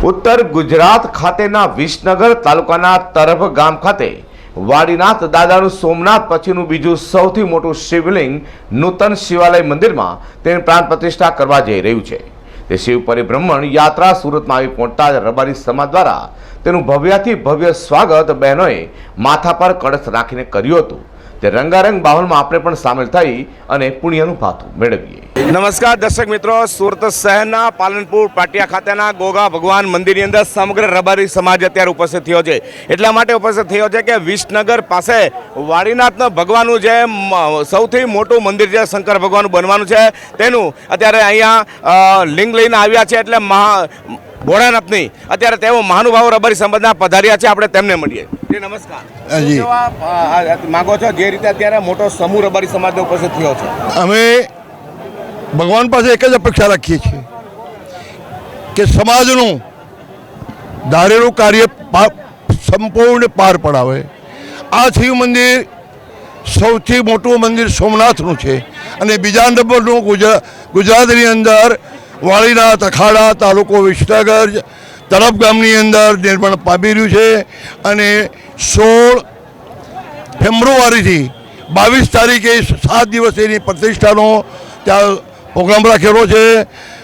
ઉત્તર ગુજરાત ખાતેના વિસનગર તાલુકાના તરફ ગામ ખાતે વાડીનાથ દાદાનું સોમનાથ પછીનું બીજું સૌથી મોટું શિવલિંગ નૂતન શિવાલય મંદિરમાં તેની પ્રાણ પ્રતિષ્ઠા કરવા જઈ રહ્યું છે. તે શિવ પરિભ્રમણ યાત્રા સુરતમાં આવી પહોંચતા રબારી સમાજ દ્વારા તેનું ભવ્યાથી ભવ્ય સ્વાગત બહેનોએ માથા પર કળશ રાખીને કર્યું હતું. તે રંગારંગ બાહુલમાં આપણે પણ સામેલ થઈ અને પુણ્યનું ભાથું મેળવીએ. નમસ્કાર દર્શક મિત્રો સુરત શહેરના પાલનપુર પાટિયા ખાતેના ગોગા ભગવાન મંદિરની અંદર સમગ્ર રબારી સમાજ અત્યારે ઉપસ્થિત થયો છે. એટલા માટે ઉપસ્થિત થયો છે કે વિસનગર પાસે વાડીનાથના ભગવાનનું જે સૌથી મોટું મંદિર છે શંકર ભગવાનનું બનવાનું છે. તેનું અત્યારે અહીંયા લિંગ લઈને આવ્યા છે એટલે મહા ભોળાનાથની. અત્યારે તેઓ મહાનુભાવો રબારી સમાજના પધાર્યા છે. આપણે તેમને મળીએ. જી નમસ્કાર. માંગો છો? જે રીતે અત્યારે મોટો સમૂહ રબારી સમાજનો ઉપસ્થિત થયો છે? અમે ભગવાન પાસે એક જ અપેક્ષા રાખીએ છીએ કે સમાજનું ધારેલું કાર્ય સંપૂર્ણ પાર પડાવે. આ શિવ મંદિર સૌથી મોટું મંદિર સોમનાથનું છે અને બીજા નંબરનું ગુજરા ગુજરાતની અંદર વાળીના તખાડા તાલુકો વિસનગર, તરફ ગામની અંદર નિર્માણ પામી રહ્યું છે અને સોળ ફેબ્રુઆરીથી બાવીસ તારીખે સાત દિવસ એની પ્રતિષ્ઠાનો ત્યાં પ્રોગ્રામ રાખેલો છે.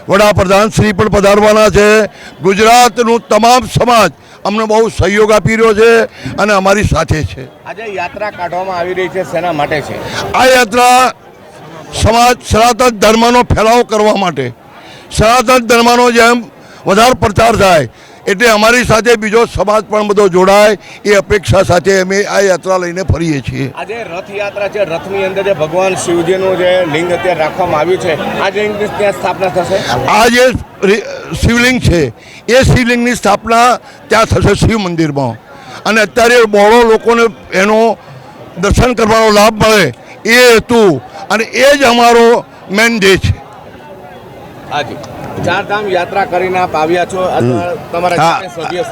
વડાપ્રધાન શ્રી પણ પધારવાના છે. ગુજરાતનું તમામ સમાજ અમને બહુ સહયોગ આપી રહ્યો છે અને અમારી સાથે છે. આજે યાત્રા કાઢવામાં આવી રહી છે. શેના માટે છે? આ યાત્રા સમાજ સનાતન ધર્મનો ફેલાવો કરવા માટે. સનાતન ધર્મનો જેમ વધારે પ્રચાર થાય એટલે અમારી સાથે બીજો સમાજ પણ બધો જોડાય એ અપેક્ષા સાથે અમે આ યાત્રા લઈને ફરીએ છીએ. આજે રથયાત્રા છે રથની અંદર જે ભગવાન શિવજીનું જે લિંગ અત્યારે રાખવામાં આવ્યું છે આ લિંગની ત્યાં સ્થાપના થશે? આ જે શિવલિંગ છે એ શિવલિંગની સ્થાપના ત્યાં થશે શિવ મંદિરમાં. અને અત્યારે બહોળો લોકોને એનો દર્શન કરવાનો લાભ મળે એ હેતુ. અને એ જ અમારો મેન ડે છે. હાજી ચારધામ યાત્રા કરીને આપ આવ્યા છો તમારા સભ્ય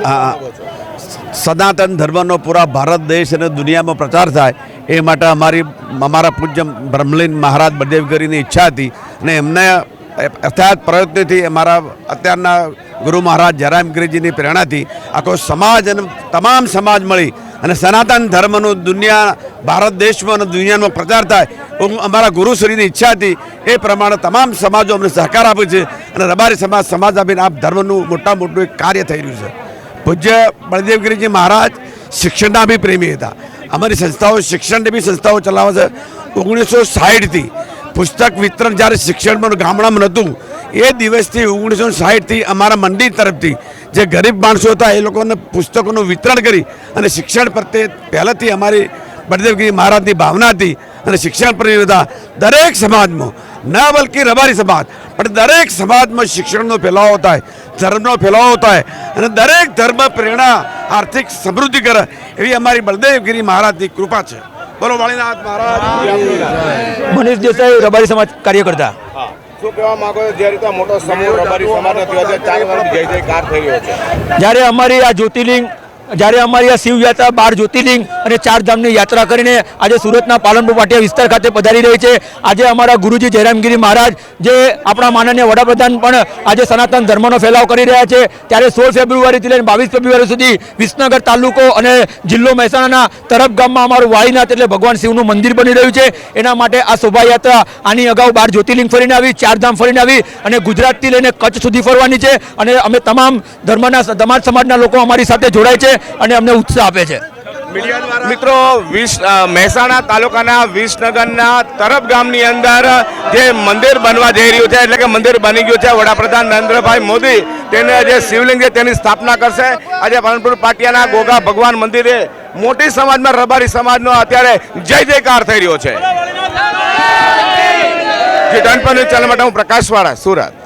સનાતન ધર્મનો પૂરા ભારત દેશ અને દુનિયામાં પ્રચાર થાય એ માટે અમારી અમારા પૂજ્ય બ્રહ્મલીન મહારાજ બળદેવગીરીની ઈચ્છા હતી અને એમને અથાત પ્રયત્નથી અમારા અત્યારના ગુરુ મહારાજ જયરામગીરીજીની પ્રેરણાથી આખો સમાજ અને તમામ સમાજ મળી અને સનાતન ધર્મનું દુનિયા, ભારત દેશમાં અને દુનિયામાં પ્રચાર થાય હું અમારા ગુરુશ્રીની ઈચ્છા હતી. એ પ્રમાણે તમામ સમાજો અમને સહકાર આપે છે અને રબારી સમાજ સમાજ આપીને આ ધર્મનું મોટા મોટું એક કાર્ય થઈ રહ્યું છે. પૂજ્ય બળદેવગીરીજી મહારાજ શિક્ષણના બી પ્રેમી હતા. અમારી સંસ્થાઓ શિક્ષણની બી સંસ્થાઓ ચલાવે છે. ઓગણીસો સાઠથી પુસ્તક વિતરણ જ્યારે શિક્ષણમાં ગામડામાં નહોતું, એ દિવસથી ઓગણીસો સાઠથી અમારા મંદિર તરફથી જે ગરીબ માણસો હતા એ લોકોને પુસ્તકોનું વિતરણ કરી અને શિક્ષણ પ્રત્યે પહેલાંથી અમારી બળદેવગીરી મહારાજની ભાવના હતી અને શિક્ષણ પ્રેમી હતા દરેક સમાજમાં ન બલકી રબારી સમાજ પણ દરેક સમાજમાં શિક્ષણનો ફેલાવો થાય ધર્મનો ફેલાવો થાય અને દરેક ધર્મ પ્રેરણા આર્થિક સમૃદ્ધિ કરે એવી અમારી બળદેવગીરી મહારાજની કૃપા છે. બોલો વાળીનાથ મહારાજ. મનીષ દેસાઈ રબારી સમાજ કાર્યકર્તા. હા. શું કહેવા માંગો છો? જે મોટો સમૂહ રબારી સમાજનો થયો છે ચાર છે. જ્યારે અમારી આ જ્યોતિર્લિંગ જ્યારે અમારી આ શિવયાત્રા બાર જ્યોતિર્લિંગ અને ચાર ધામની યાત્રા કરીને આજે સુરતના પાલનપુર પાટિયા વિસ્તાર ખાતે પધારી રહી છે. આજે અમારા ગુરુજી જયરામગીરી મહારાજ, જે આપણા માનનીય વડાપ્રધાન પણ આજે સનાતન ધર્મનો ફેલાવ કરી રહ્યા છે. ત્યારે સોળ ફેબ્રુઆરીથી લઈને બાવીસ ફેબ્રુઆરી સુધી વિસનગર તાલુકો અને જિલ્લો મહેસાણાના તરફ ગામમાં અમારું વાળીનાથ એટલે ભગવાન શિવનું મંદિર બની રહ્યું છે. એના માટે આ શોભાયાત્રા આની અગાઉ બાર જ્યોતિર્લિંગ ફરીને આવી, ચાર ધામ ફરીને આવી અને ગુજરાતથી લઈને કચ્છ સુધી ફરવાની છે. અને અમે તમામ ધર્મના તમામ સમાજના લોકો અમારી સાથે જોડાય છે. અને અમને ઉત્સાહ આપે છે. મિત્રો મહેસાણા તાલુકાના વિસનગરના તરફ ગામની અંદર જે મંદિર બનવા જઈ રહ્યું છે, એટલે કે મંદિર બની ગયું છે, વડાપ્રધાન નરેન્દ્રભાઈ મોદી તેને જે શિવલિંગ છે તેની સ્થાપના કરશે. આજે પાલનપુર પાટિયાના ગોગા ભગવાન મંદિરે મોટી સમાજમાં રબારી સમાજનો અત્યારે જય જયકાર થઈ રહ્યો છે. જે પર ચેનલ માટે હું પ્રકાશવાળા, સુરત.